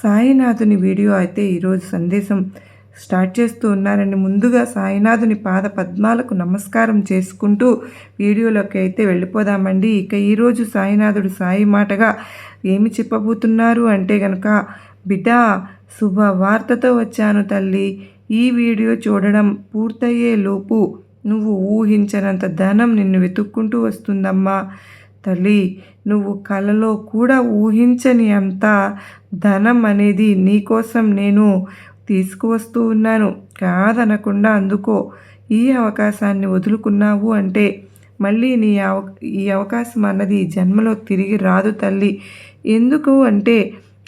సాయినాథుని వీడియో అయితే ఈరోజు సందేశం స్టార్ట్ చేస్తూ ఉన్నారని ముందుగా సాయినాథుని పాద పద్మాలకు నమస్కారం చేసుకుంటూ వీడియోలోకి అయితే వెళ్ళిపోదామండి. ఇక ఈరోజు సాయినాథుడు సాయి మాటగా ఏమి చెప్పబోతున్నారు అంటే గనక బిడ్డ శుభ వార్తతో వచ్చాను తల్లి. ఈ వీడియో చూడడం పూర్తయ్యే లోపు నువ్వు ఊహించనంత ధనం నిన్ను వెతుక్కుంటూ వస్తుందమ్మా. తల్లి నువ్వు కలలో కూడా ఊహించని అంత ధనం అనేది నీకోసం నేను తీసుకువస్తూ ఉన్నాను. కాదనకుండా అందుకో ఈ అవకాశాన్ని వదులుకున్నావు అంటే మళ్ళీ నీ అవ ఈ అవకాశం అన్నది జన్మలో తిరిగి రాదు తల్లి. ఎందుకు అంటే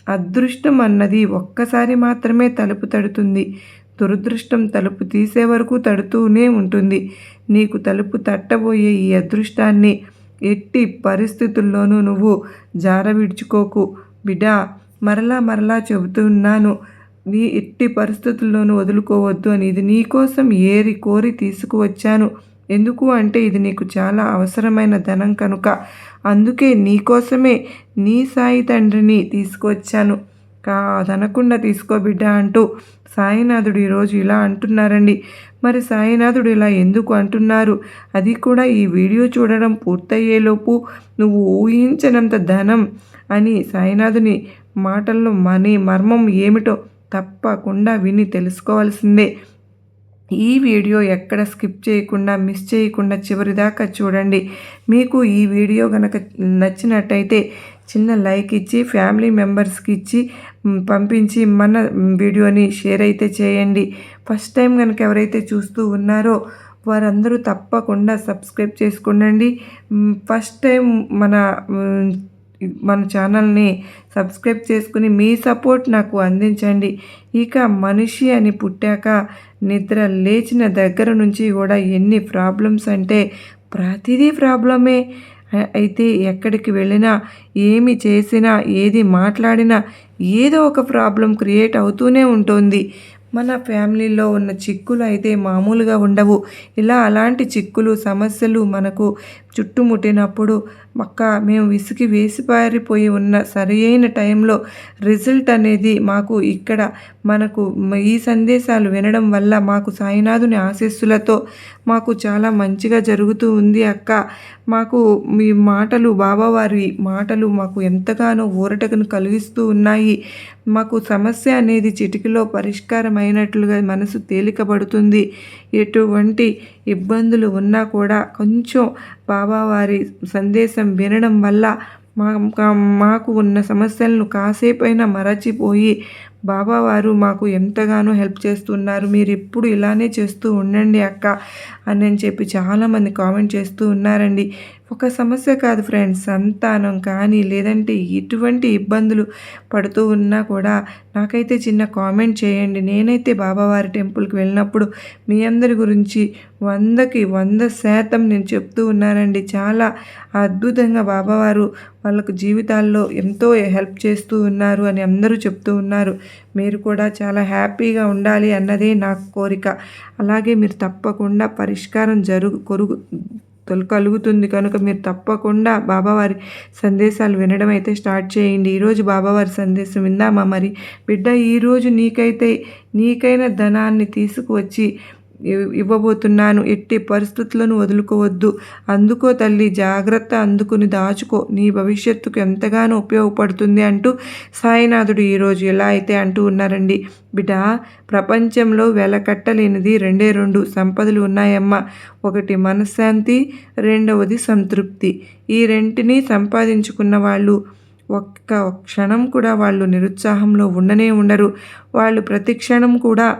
అదృష్టం అన్నది ఒక్కసారి మాత్రమే తలుపు తడుతుంది. దురదృష్టం తలుపు తీసే వరకు తడుతూనే ఉంటుంది. నీకు తలుపు తట్టబోయే ఈ అదృష్టాన్ని ఎట్టి పరిస్థితుల్లోనూ నువ్వు జార విడుచుకోకు బిడ్డా మరలా మరలా చెబుతున్నాను నీ ఎట్టి పరిస్థితుల్లోనూ వదులుకోవద్దు అని. ఇది నీకోసం ఏరి కోరి తీసుకువచ్చాను. ఎందుకు అంటే ఇది నీకు చాలా అవసరమైన ధనం కనుక. అందుకే నీకోసమే నీ సాయి తండ్రిని తీసుకువచ్చాను. కాదనకుండా తీసుకో బిడ్డ అంటూ సాయినాథుడు ఈరోజు ఇలా అంటున్నారండి. మరి సాయినాథుడు ఇలా ఎందుకు అంటున్నారు? అది కూడా ఈ వీడియో చూడడం పూర్తయ్యేలోపు నువ్వు ఊహించనంత ధనం అని సాయినాథుని మాటల్లో మనీ మర్మం ఏమిటో తప్పకుండా విని తెలుసుకోవాల్సిందే. ఈ వీడియో ఎక్కడ స్కిప్ చేయకుండా మిస్ చేయకుండా చివరిదాకా చూడండి. మీకు ఈ వీడియో కనుక నచ్చినట్టయితే చిన్న లైక్ ఇచ్చి ఫ్యామిలీ మెంబర్స్కి ఇచ్చి పంపించి మన వీడియోని షేర్ అయితే చేయండి. ఫస్ట్ టైం కనుక ఎవరైతే చూస్తూ ఉన్నారో వారందరూ తప్పకుండా సబ్స్క్రైబ్ చేసుకోండి ఫస్ట్ టైం మన మన ఛానల్ని సబ్స్క్రైబ్ చేసుకుని మీ సపోర్ట్ నాకు అందించండి. ఇక మనిషి అని పుట్టాక నిద్ర లేచిన దగ్గర నుంచి కూడా ఎన్ని ప్రాబ్లమ్స్ అంటే ప్రతిదీ ప్రాబ్లమే. అయితే ఎక్కడికి వెళ్ళినా ఏమి చేసినా ఏది మాట్లాడినా ఏదో ఒక ప్రాబ్లం క్రియేట్ అవుతూనే ఉంటుంది. మన ఫ్యామిలీలో ఉన్న చిక్కులు అయితే మామూలుగా ఉండవు. ఇలా అలాంటి చిక్కులు సమస్యలు మనకు చుట్టుముట్టినప్పుడు మక్క మేము విసిగి వేసిపారిపోయి ఉన్న సరియైన టైంలో రిజల్ట్ అనేది మాకు ఇక్కడ మనకు ఈ సందేశాలు వినడం వల్ల మాకు సాయినాథుని ఆశీస్సులతో మాకు చాలా మంచిగా జరుగుతూ ఉంది అక్క. మాకు మీ మాటలు బాబావారి మాటలు మాకు ఎంతగానో ఊరటను కలిగిస్తూ ఉన్నాయి. మాకు సమస్య అనేది చిటికలో అయినట్లుగా మనసు తేలికబడుతుంది ఎటువంటి ఇబ్బందులు ఉన్నా కూడా కొంచెం బాబావారి సందేశం వినడం వల్ల మా మాకు ఉన్న సమస్యలను కాసేపైనా మరచిపోయి బాబావారు మాకు ఎంతగానో హెల్ప్ చేస్తున్నారు మీరు ఎప్పుడు ఇలానే చేస్తూ ఉండండి అక్క అని చెప్పి చాలామంది కామెంట్ చేస్తూ ఉన్నారండి. ఒక సమస్య కాదు ఫ్రెండ్స్ సంతానం కానీ లేదంటే ఎటువంటి ఇబ్బందులు పడుతూ ఉన్నా కూడా నాకైతే చిన్న కామెంట్ చేయండి. నేనైతే బాబావారి టెంపుల్కి వెళ్ళినప్పుడు మీ అందరి గురించి వందకి వంద శాతం నేను చెప్తూ ఉన్నానండి. చాలా అద్భుతంగా బాబావారు వాళ్ళకు జీవితాల్లో ఎంతో హెల్ప్ చేస్తూ ఉన్నారు అని అందరూ చెప్తూ ఉన్నారు. మీరు కూడా చాలా హ్యాపీగా ఉండాలి అన్నదే నా కోరిక. అలాగే మీరు తప్పకుండా పరిష్కారం జరుగు కొరుగు కలుగుతుంది కనుక మీరు తప్పకుండా బాబావారి సందేశాలు వినడం అయితే స్టార్ట్ చేయండి. ఈరోజు బాబావారి సందేశం విందామా మరి? బిడ్డ ఈరోజు నీకైతే నీకైన ధనాన్ని తీసుకువచ్చి ఇవ్వబోతున్నాను. ఎట్టి పరిస్థితులను వదులుకోవద్దు. అందుకో తల్లి జాగ్రత్త అందుకుని దాచుకో. నీ భవిష్యత్తుకు ఎంతగానో ఉపయోగపడుతుంది అంటూ సాయినాథుడు ఈరోజు ఎలా అయితే అంటూ ఉన్నారండి. బిడ్డ ప్రపంచంలో వెలకట్టలేనిది రెండే రెండు సంపదలు ఉన్నాయమ్మా. ఒకటి మనశ్శాంతి రెండవది సంతృప్తి. ఈ రెంటిని సంపాదించుకున్న వాళ్ళు ఒక్క క్షణం కూడా వాళ్ళు నిరుత్సాహంలో ఉండనే ఉండరు. వాళ్ళు ప్రతి క్షణం కూడా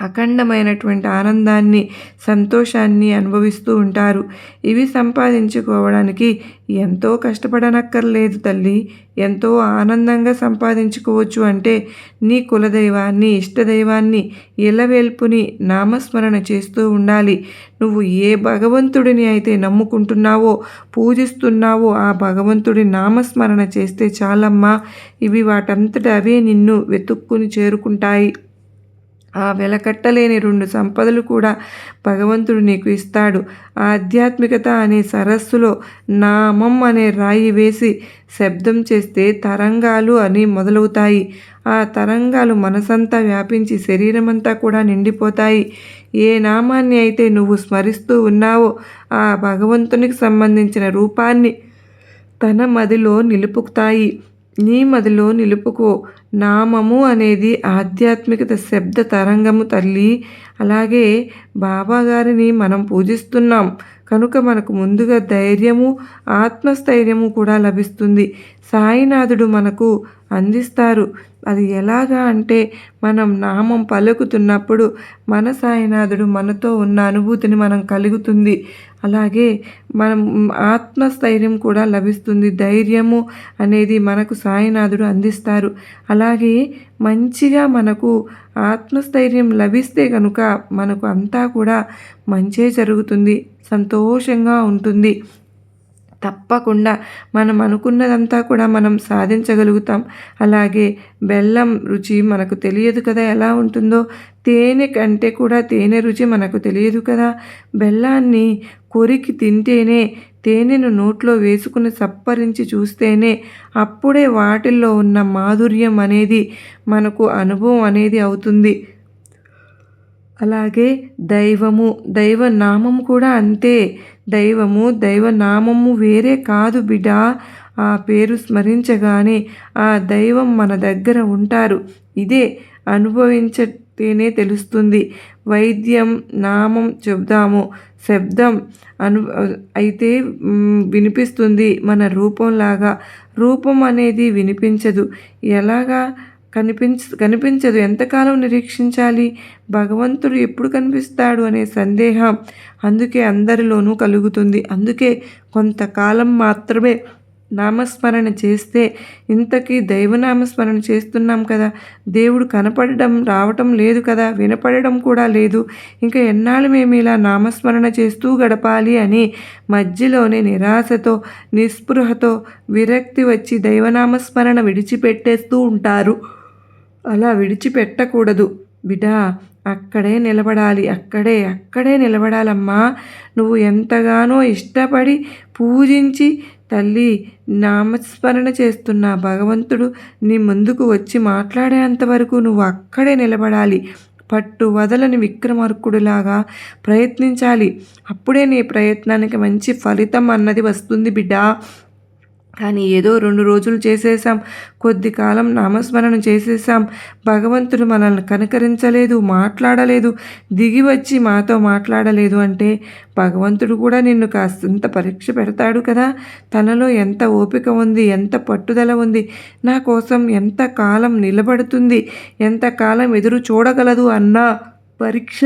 అఖండమైనటువంటి ఆనందాన్ని సంతోషాన్ని అనుభవిస్తూ ఉంటారు. ఇవి సంపాదించుకోవడానికి ఎంతో కష్టపడనక్కర్లేదు తల్లి. ఎంతో ఆనందంగా సంపాదించుకోవచ్చు అంటే నీ కులదైవాన్ని ఇష్టదైవాన్ని ఇలవేల్పుని నామస్మరణ చేస్తూ ఉండాలి. నువ్వు ఏ భగవంతుడిని అయితే నమ్ముకుంటున్నావో పూజిస్తున్నావో ఆ భగవంతుడి నామస్మరణ చేస్తే చాలమ్మా. ఇవి వాటంతట అవే నిన్ను వెతుక్కుని చేరుకుంటాయి. ఆ వెలకట్టలేని రెండు సంపదలు కూడా భగవంతుడు నీకు ఇస్తాడు. ఆధ్యాత్మికత అనే సరస్సులో నామం అనే రాయి వేసి శబ్దం చేస్తే తరంగాలు అని మొదలవుతాయి. ఆ తరంగాలు మనసంతా వ్యాపించి శరీరమంతా కూడా నిండిపోతాయి. ఏ నామాన్ని అయితే నువ్వు స్మరిస్తూ ఉన్నావో ఆ భగవంతునికి సంబంధించిన రూపాన్ని తన మదిలో నిలుపుతాయి నీ మదిలో నిలుపుకో. నామము అనేది ఆధ్యాత్మికత శబ్ద తరంగము తల్లి. అలాగే బాబా గారిని మనం పూజిస్తున్నాం. కనుక మనకు ముందుగా ధైర్యము ఆత్మస్థైర్యము కూడా లభిస్తుంది. సాయినాథుడు మనకు అందిస్తారు. అది ఎలాగా అంటే మనం నామం పలుకుతున్నప్పుడు మన సాయినాథుడు మనతో ఉన్న అనుభూతిని మనం కలుగుతుంది. అలాగే మనం ఆత్మస్థైర్యం కూడా లభిస్తుంది. ధైర్యము అనేది మనకు సాయినాథుడు అందిస్తారు. అలాగే మంచిగా మనకు ఆత్మస్థైర్యం లభిస్తే కనుక మనకు అంతా కూడా మంచే జరుగుతుంది. సంతోషంగా ఉంటుంది. తప్పకుండా మనం అనుకున్నదంతా కూడా మనం సాధించగలుగుతాం. అలాగే బెల్లం రుచి మనకు తెలియదు కదా ఎలా ఉంటుందో. తేనె కంటే కూడా తేనె రుచి మనకు తెలియదు కదా. బెల్లాన్ని కొరికి తింటేనే తేనెను నోట్లో వేసుకుని సప్పరించి చూస్తేనే అప్పుడే వాటిల్లో ఉన్న మాధుర్యం అనేది మనకు అనుభవం అనేది అవుతుంది. అలాగే దైవము దైవ నామం కూడా అంతే. దైవము దైవనామము వేరే కాదు బిడ్డ ఆ పేరు స్మరించగానే ఆ దైవం మన దగ్గర ఉంటారు. ఇదే అనుభవించ తేనే తెలుస్తుంది. వైద్యం నామం చెబుదాము. శబ్దం అను అయితే వినిపిస్తుంది మన రూపంలాగా. రూపం అనేది వినిపించదు. ఎలాగా కనిపించ కనిపించదు? ఎంతకాలం నిరీక్షించాలి? భగవంతుడు ఎప్పుడు కనిపిస్తాడు అనే సందేహం అందుకే అందరిలోనూ కలుగుతుంది. అందుకే కొంతకాలం మాత్రమే నామస్మరణ చేస్తే ఇంతకీ దైవనామస్మరణ చేస్తున్నాం కదా. దేవుడు కనపడడం రావటం లేదు కదా. వినపడడం కూడా లేదు. ఇంకా ఎన్నాళ్ళు మేము ఇలా నామస్మరణ చేస్తూ గడపాలి అని మధ్యలోనే నిరాశతో నిస్పృహతో విరక్తి వచ్చి దైవనామస్మరణ విడిచిపెట్టేస్తూ ఉంటారు. అలా విడిచిపెట్టకూడదు. బిడా అక్కడే నిలబడాలి. అక్కడే అక్కడే నిలబడాలమ్మా. నువ్వు ఎంతగానో ఇష్టపడి పూజించి తల్లి నామస్మరణ చేస్తున్న భగవంతుడు నీ ముందుకు వచ్చి మాట్లాడేంతవరకు నువ్వు అక్కడే నిలబడాలి. పట్టు వదలని విక్రమార్కుడిలాగా ప్రయత్నించాలి. అప్పుడే నీ ప్రయత్నానికి మంచి ఫలితం అన్నది వస్తుంది బిడ్డ. కానీ ఏదో రెండు రోజులు చేసేసాం కొద్ది కాలం నామస్మరణ చేసేసాం భగవంతుడు మనల్ని కనకరించలేదు మాట్లాడలేదు దిగి వచ్చి మాతో మాట్లాడలేదు అంటే భగవంతుడు కూడా నిన్ను కాస్తంత పరీక్ష పెడతాడు కదా. తనలో ఎంత ఓపిక ఉంది ఎంత పట్టుదల ఉంది నా కోసం ఎంత కాలం నిలబడుతుంది ఎంత కాలం ఎదురు చూడగలదు అన్న పరీక్ష.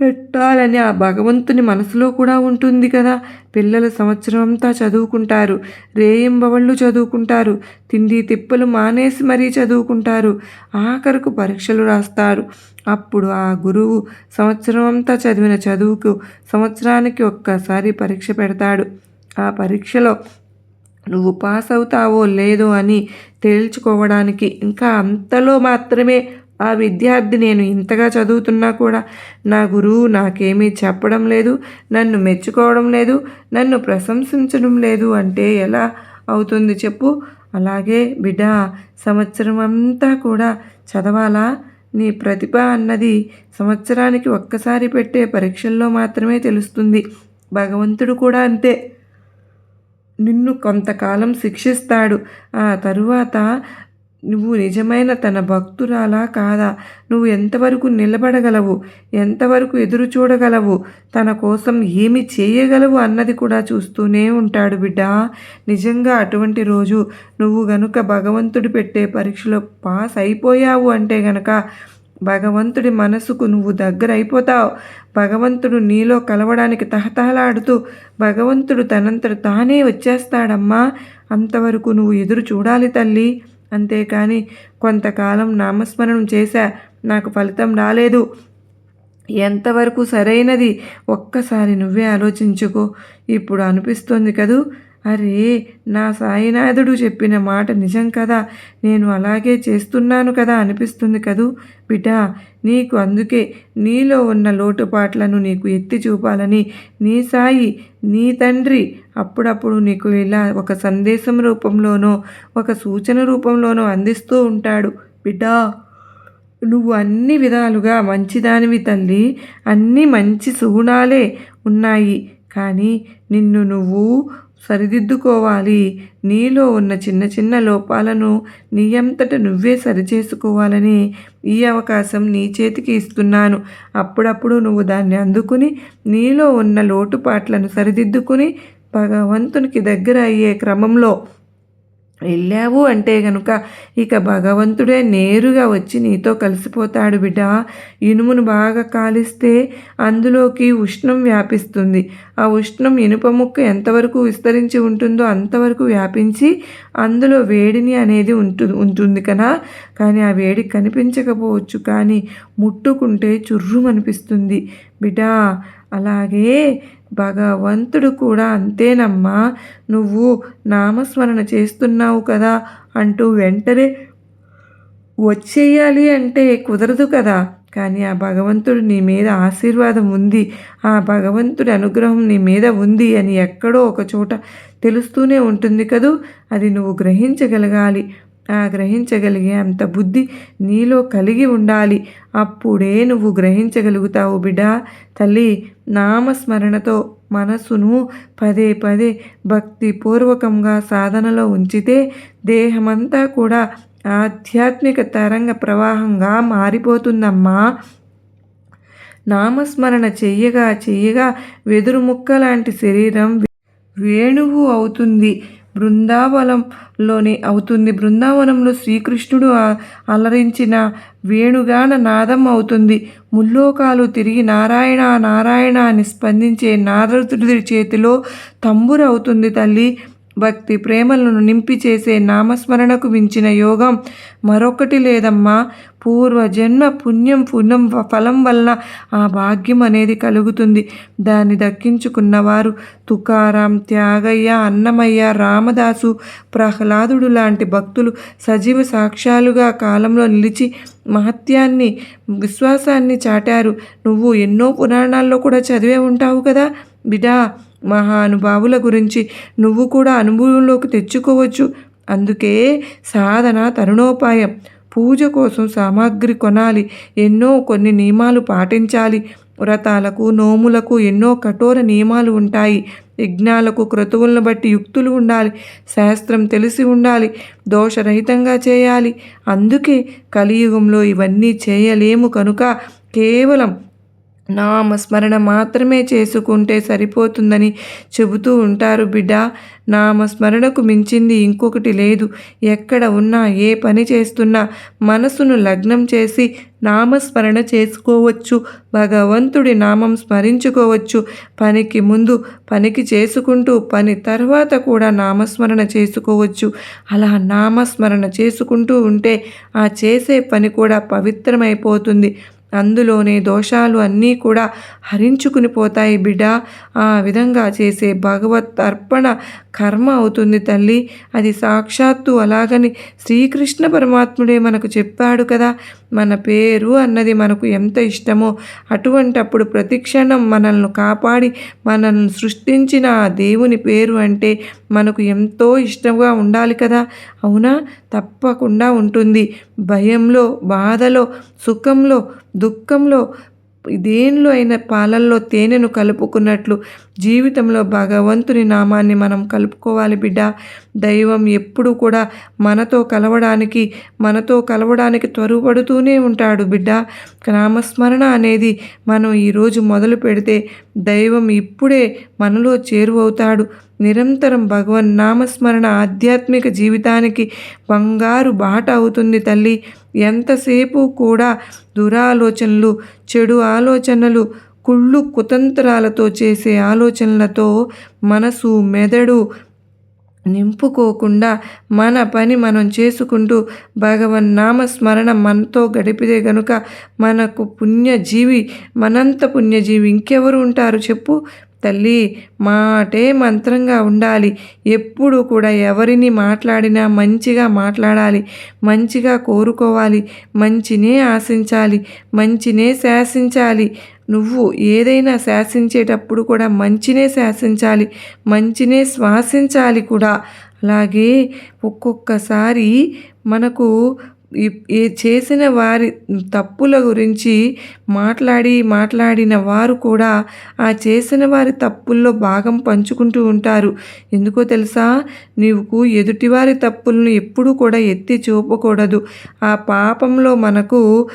పెట్టాలని ఆ భగవంతుని మనసులో కూడా ఉంటుంది కదా. పిల్లలు సంవత్సరం అంతా చదువుకుంటారు. రేయింబవళ్ళు చదువుకుంటారు. తిండి తిప్పలు మానేసి మరీ చదువుకుంటారు. ఆఖరుకు పరీక్షలు రాస్తారు. అప్పుడు ఆ గురువు సంవత్సరం అంతా చదివిన చదువుకు సంవత్సరానికి ఒక్కసారి పరీక్ష పెడతాడు. ఆ పరీక్షలో నువ్వు పాస్ అవుతావో లేదో అని తేల్చుకోవడానికి ఇంకా అంతలో మాత్రమే ఆ విద్యార్థి నేను ఇంతగా చదువుతున్నా కూడా నా గురువు నాకేమీ చెప్పడం లేదు నన్ను మెచ్చుకోవడం లేదు నన్ను ప్రశంసించడం లేదు అంటే ఎలా అవుతుంది చెప్పు? అలాగే బిడ్డ సంవత్సరం అంతా కూడా చదవాలా? నీ ప్రతిభ అన్నది సంవత్సరానికి ఒక్కసారి పెట్టే పరీక్షల్లో మాత్రమే తెలుస్తుంది. భగవంతుడు కూడా అంతే. నిన్ను కొంతకాలం శిక్షిస్తాడు. ఆ తరువాత నువ్వు నిజమైన తన భక్తురాలా కాదా? నువ్వు ఎంతవరకు నిలబడగలవు? ఎంతవరకు ఎదురు చూడగలవు? తన కోసం ఏమి చేయగలవు అన్నది కూడా చూస్తూనే ఉంటాడు బిడ్డ. నిజంగా అటువంటి రోజు నువ్వు గనుక భగవంతుడు పెట్టే పరీక్షలో పాస్ అయిపోయావు అంటే గనక భగవంతుడి మనసుకు నువ్వు దగ్గర అయిపోతావు. భగవంతుడు నీలో కలవడానికి తహతహలాడుతూ భగవంతుడు తనంతట తానే వచ్చేస్తాడమ్మా. అంతవరకు నువ్వు ఎదురు చూడాలి తల్లి. అంతేకాని కొంతకాలం నామస్మరణం చేశా. నాకు ఫలితం రాలేదు. ఎంతవరకు సరైనది? ఒక్కసారి నువ్వే ఆలోచించుకో. ఇప్పుడు అనిపిస్తుంది కదూ? అరే నా సాయినాథుడు చెప్పిన మాట నిజం కదా? నేను అలాగే చేస్తున్నాను కదా అనిపిస్తుంది కదూ? బిడ్డ నీకు అందుకే నీలో ఉన్న లోటుపాట్లను నీకు ఎత్తి చూపాలని నీ సాయి నీ తండ్రి అప్పుడప్పుడు నీకు ఇలా ఒక సందేశం రూపంలోనో ఒక సూచన రూపంలోనో అందిస్తూ ఉంటాడు. బిడ్డా నువ్వు అన్ని విధాలుగా మంచిదానివి తల్లి. అన్ని మంచి సుగుణాలే ఉన్నాయి. కానీ నిన్ను నువ్వు సరిదిద్దుకోవాలి. నీలో ఉన్న చిన్న చిన్న లోపాలను నీ అంతట నువ్వే సరిచేసుకోవాలని ఈ అవకాశం నీ చేతికి ఇస్తున్నాను. అప్పుడప్పుడు నువ్వు దాన్ని అందుకుని నీలో ఉన్న లోటుపాట్లను సరిదిద్దుకుని భగవంతునికి దగ్గర అయ్యే క్రమంలో వెళ్ళావు అంటే గనుక ఇక భగవంతుడే నేరుగా వచ్చి నీతో కలిసిపోతాడు బిడ్డ. ఇనుమును బాగా కాలిస్తే అందులోకి ఉష్ణం వ్యాపిస్తుంది. ఆ ఉష్ణం ఇనుప ముక్క ఎంతవరకు విస్తరించి ఉంటుందో అంతవరకు వ్యాపించి అందులో వేడిని అనేది ఉంటుంది ఉంటుంది కదా. కానీ ఆ వేడి కనిపించకపోవచ్చు కానీ ముట్టుకుంటే చుర్రుమనిపిస్తుంది. బిడ్డ అలాగే భగవంతుడు కూడా అంతేనమ్మా. నువ్వు నామస్మరణ చేస్తున్నావు కదా అంటూ వెంటనే వచ్చేయాలి అంటే కుదరదు కదా. కానీ ఆ భగవంతుడు నీ మీద ఆశీర్వాదం ఉంది. ఆ భగవంతుడి అనుగ్రహం నీ మీద ఉంది అని ఎక్కడో ఒక చోట తెలుస్తూనే ఉంటుంది కదూ. అది నువ్వు గ్రహించగలగాలి. ఆ గ్రహించగలిగే అంత బుద్ధి నీలో కలిగి ఉండాలి. అప్పుడే నువ్వు గ్రహించగలుగుతావు బిడ్డ తల్లి నామస్మరణతో మనసును పదే పదే భక్తిపూర్వకంగా సాధనలో ఉంచితే దేహమంతా కూడా ఆధ్యాత్మిక తరంగ ప్రవాహంగా మారిపోతుందమ్మా. నామస్మరణ చెయ్యగా చెయ్యగా వెదురు ముక్క లాంటి శరీరం వేణువు అవుతుంది. బృందావనంలోనే అవుతుంది. బృందావనంలో శ్రీకృష్ణుడు అలరించిన వేణుగాన నాదం అవుతుంది. ముల్లోకాలు తిరిగి నారాయణ నారాయణ అని స్పందించే నారదుడి చేతిలో తంబురవుతుంది తల్లి. భక్తి ప్రేమలను నింపి చేసే నామస్మరణకు మించిన యోగం మరొకటి లేదమ్మా. పూర్వజన్మ పుణ్యం పుణ్యం ఫలం వలన ఆ భాగ్యం అనేది కలుగుతుంది. దాన్ని దక్కించుకున్నవారు తుకారాం త్యాగయ్య అన్నమయ్య రామదాసు ప్రహ్లాదుడు లాంటి భక్తులు సజీవ సాక్ష్యాలుగా కాలంలో నిలిచి మహత్యాన్ని విశ్వాసాన్ని చాటారు. నువ్వు ఎన్నో పురాణాల్లో కూడా చదివే ఉంటావు కదా. బిడా మహానుభావుల గురించి నువ్వు కూడా అనుభవంలోకి తెచ్చుకోవచ్చు. అందుకే సాధన తరుణోపాయం. పూజ కోసం సామాగ్రి కొనాలి. ఎన్నో కొన్ని నియమాలు పాటించాలి. వ్రతాలకు నోములకు ఎన్నో కఠోర నియమాలు ఉంటాయి. యజ్ఞాలకు క్రతువులను బట్టి యుక్తులు ఉండాలి. శాస్త్రం తెలిసి ఉండాలి. దోషరహితంగా చేయాలి. అందుకే కలియుగంలో ఇవన్నీ చేయలేము కనుక కేవలం నామస్మరణ మాత్రమే చేసుకుంటే సరిపోతుందని చెబుతూ ఉంటారు బిడ్డ. నామస్మరణకు మించింది ఇంకొకటి లేదు. ఎక్కడ ఉన్నా ఏ పని చేస్తున్నా మనసును లగ్నం చేసి నామస్మరణ చేసుకోవచ్చు. భగవంతుడి నామం స్మరించుకోవచ్చు. పనికి ముందు పనికి చేసుకుంటూ పని తర్వాత కూడా నామస్మరణ చేసుకోవచ్చు. అలా నామస్మరణ చేసుకుంటూ ఉంటే ఆ చేసే పని కూడా పవిత్రమైపోతుంది. అందులోనే దోషాలు అన్నీ కూడా హరించుకుని పోతాయి బిడ్డ. ఆ విధంగా చేసే భగవత్ అర్పణ కర్మ అవుతుంది తల్లి. అది సాక్షాత్తు అలాగని శ్రీకృష్ణ పరమాత్ముడే మనకు చెప్పాడు కదా. మన పేరు అన్నది మనకు ఎంత ఇష్టమో అటువంటప్పుడు ప్రతిక్షణం మనల్ని కాపాడి మనల్ని సృష్టించిన ఆ దేవుని పేరు అంటే మనకు ఎంతో ఇష్టంగా ఉండాలి కదా? అవునా? తప్పకుండా ఉంటుంది. భయంలో బాధలో సుఖంలో దుఃఖంలో దేనిలో అయిన పాలల్లో తేనెను కలుపుకున్నట్లు జీవితంలో భగవంతుని నామాన్ని మనం కలుపుకోవాలి బిడ్డ. దైవం ఎప్పుడు కూడా మనతో కలవడానికి మనతో కలవడానికి త్వరపడుతూనే ఉంటాడు బిడ్డ. నామస్మరణ అనేది మనం ఈరోజు మొదలు పెడితే దైవం ఇప్పుడే మనలో చేరువవుతాడు. నిరంతరం భగవన్ నామస్మరణ ఆధ్యాత్మిక జీవితానికి బంగారు బాట అవుతుంది తల్లి. ఎంతసేపు కూడా దురాలోచనలు చెడు ఆలోచనలు కుళ్ళు కుతంత్రాలతో చేసే ఆలోచనలతో మనసు మెదడు నింపుకోకుండా మన పని మనం చేసుకుంటూ భగవన్ నామస్మరణ మనతో గడిపితే గనుక మనకు పుణ్యజీవి మనంత పుణ్యజీవి ఇంకెవరు ఉంటారు చెప్పు? తల్లి మాటే మంత్రంగా ఉండాలి. ఎప్పుడు కూడా ఎవరిని మాట్లాడినా మంచిగా మాట్లాడాలి. మంచిగా కోరుకోవాలి. మంచినే ఆశించాలి. మంచినే శాసించాలి. నువ్వు ఏదైనా శాసించేటప్పుడు కూడా మంచినే శాసించాలి. మంచినే శ్వాసించాలి కూడా. అలాగే ఒక్కొక్కసారి మనకు ఈ చేసిన వారి తప్పుల గురించి మాట్లాడి మాట్లాడిన వారు కూడా ఆ చేసిన వారి తప్పుల్లో భాగం పంచుకుంటూ ఉంటారు. ఎందుకో తెలుసా? నీవుకు ఎదుటివారి తప్పులను ఎప్పుడూ కూడా ఎత్తి చూపకూడదు. ఆ పాపంలో మనకు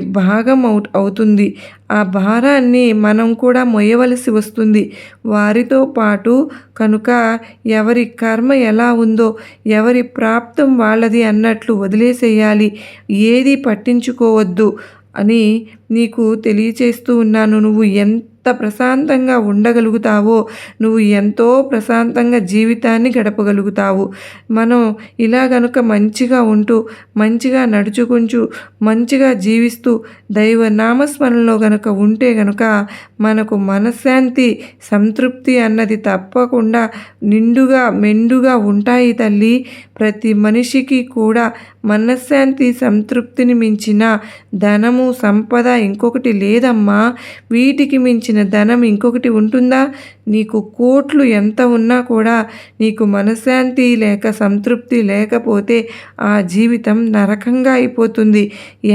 భాగం అవుతుంది. ఆ భారాన్ని మనం కూడా మొయ్యవలసి వస్తుంది. వారితో పాటు కనుక ఎవరి కర్మ ఎలా ఉందో ఎవరి ప్రాప్తం వాళ్ళది అన్నట్లు వదిలేసేయాలి. ఏది పట్టించుకోవద్దు అని నీకు తెలియచేస్తూ ఉన్నాను. నువ్వు ఎంత ప్రశాంతంగా ఉండగలుగుతావో నువ్వు ఎంతో ప్రశాంతంగా జీవితాన్ని గడపగలుగుతావు. మనం ఇలా గనుక మంచిగా ఉంటూ మంచిగా నడుచుకుంటూ మంచిగా జీవిస్తూ దైవ నామస్మరణలో గనుక ఉంటే గనుక మనకు మనశ్శాంతి సంతృప్తి అన్నది తప్పకుండా నిండుగా మెండుగా ఉంటాయి తల్లి. ప్రతి మనిషికి కూడా మనశ్శాంతి సంతృప్తిని మించిన ధనము సంపద ఇంకొకటి లేదమ్మా. వీటికి మించిన ధనం ఇంకొకటి ఉంటుందా? నీకు కోట్లు ఎంత ఉన్నా కూడా నీకు మనశ్శాంతి లేక సంతృప్తి లేకపోతే ఆ జీవితం నరకంగా అయిపోతుంది.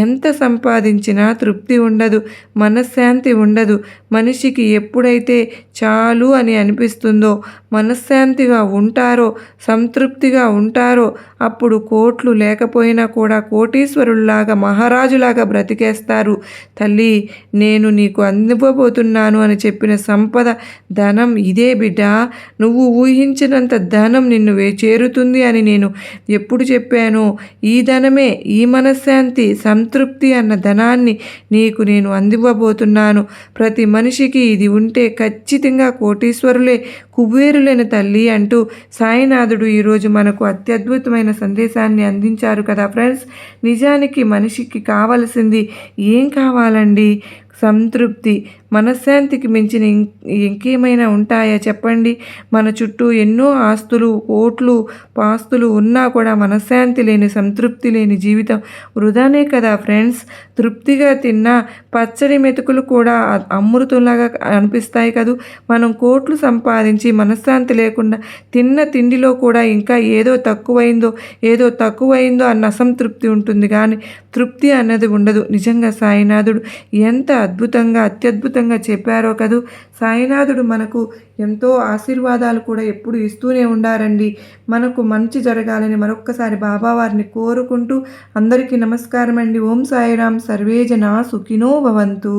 ఎంత సంపాదించినా తృప్తి ఉండదు మనశ్శాంతి ఉండదు. మనిషికి ఎప్పుడైతే చాలు అని అనిపిస్తుందో మనశ్శాంతిగా ఉంటారో సంతృప్తిగా ఉంటారో అప్పుడు కోట్లు లేకపోయినా కూడా కోటీశ్వరుల్లాగా మహారాజులాగా బ్రతికేస్తారు. తల్లి నేను నీకు అందివ్వబోతున్నాను అని చెప్పిన సంపద ధనం ఇదే బిడ్డ. నువ్వు ఊహించినంత ధనం నిన్ను చేరుతుంది అని నేను ఎప్పుడు చెప్పాను. ఈ ధనమే ఈ మనశ్శాంతి సంతృప్తి అన్న ధనాన్ని నీకు నేను అందివ్వబోతున్నాను. ప్రతి మనిషికి ఇది ఉంటే ఖచ్చితంగా కోటీశ్వరులే కుబేరులైన తల్లి అంటూ సాయినాథుడు ఈరోజు మనకు అత్యద్భుతమైన సందేశాన్ని అందించారు కదా ఫ్రెండ్స్. నిజానికి మనిషికి కావలసింది ఏం కావాలండి సంతృప్తి. మనశ్శాంతికి మించిన ఇంకేమైనా ఉంటాయా? చెప్పండి. మన చుట్టూ ఎన్నో ఆస్తులు ఓట్లు పాస్తులు ఉన్నా కూడా మనశ్శాంతి లేని సంతృప్తి లేని జీవితం వృధానే కదా ఫ్రెండ్స్. తృప్తిగా తిన్న పచ్చడి మెతుకులు కూడా అమృతంలాగా అనిపిస్తాయి కదూ. మనం కోట్లు సంపాదించి మనశ్శాంతి లేకుండా తిన్న తిండిలో కూడా ఇంకా ఏదో తక్కువైందో ఏదో తక్కువైందో అన్న అసంతృప్తి ఉంటుంది. కానీ తృప్తి అన్నది ఉండదు. నిజంగా సాయినాథుడు ఎంత అద్భుతంగా అత్యద్భుతంగా చెప్పారో కదూ? సాయినాథుడు మనకు ఎంతో ఆశీర్వాదాలు కూడా ఎప్పుడు ఇస్తూనే ఉండారండి. మనకు మంచి జరగాలని మరొక్కసారి బాబావారిని కోరుకుంటూ అందరికీ నమస్కారం అండి ఓం సాయిరాం సర్వేజన సుఖినో భవంతు.